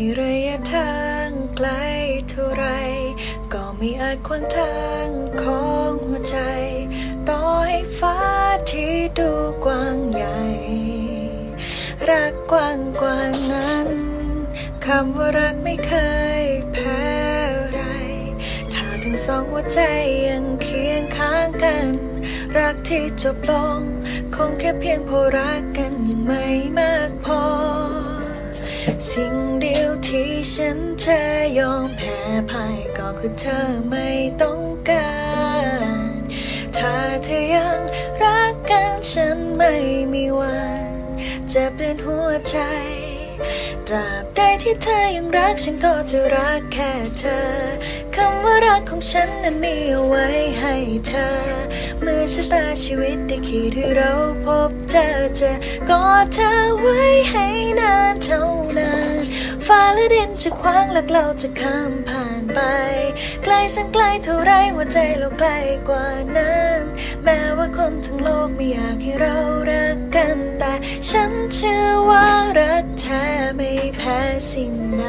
ให้ระยะทางไกลเท่าไร ก็ไม่อาจขวางทางของหัวใจ ต่อให้ฟ้าที่ดูกว้างใหญ่ รักกว้างกว่านั้นคำว่ารักไม่เคยแพ้ไร ถ้าทั้งสองหัวใจยังเคียงข้างกัน รักที่จบลง คงแค่เพียงเพราะรักกันยังไม่มา สิ่งเดียวที่ฉันจะยอมแพ้พ่ายก็คือเธอไม่ต้องการ ถ้าเธอยังรักกันฉันไม่มีวัน จะเปลี่ยนหัวใจ ตราบใดที่เธอยังรักฉันก็จะรักแค่เธอ คำว่ารักของฉันนั้นมีเอาไว้ให้เธอเมื่อชะตาชีวิตได้ขีดให้เราพบเจอจอกอดเธอไว้ให้ ฟ้าและดินจะคว้างหลักเราจะข้ามผ่านไป ไกลสันไกลเท่าไรหัวใจเราไกลกว่านั้นแม้ว่าคนทั้งโลกไม่อยากให้เรารักกัน แต่ฉันเชื่อว่ารักแท้ไม่แพ้สิ่งใด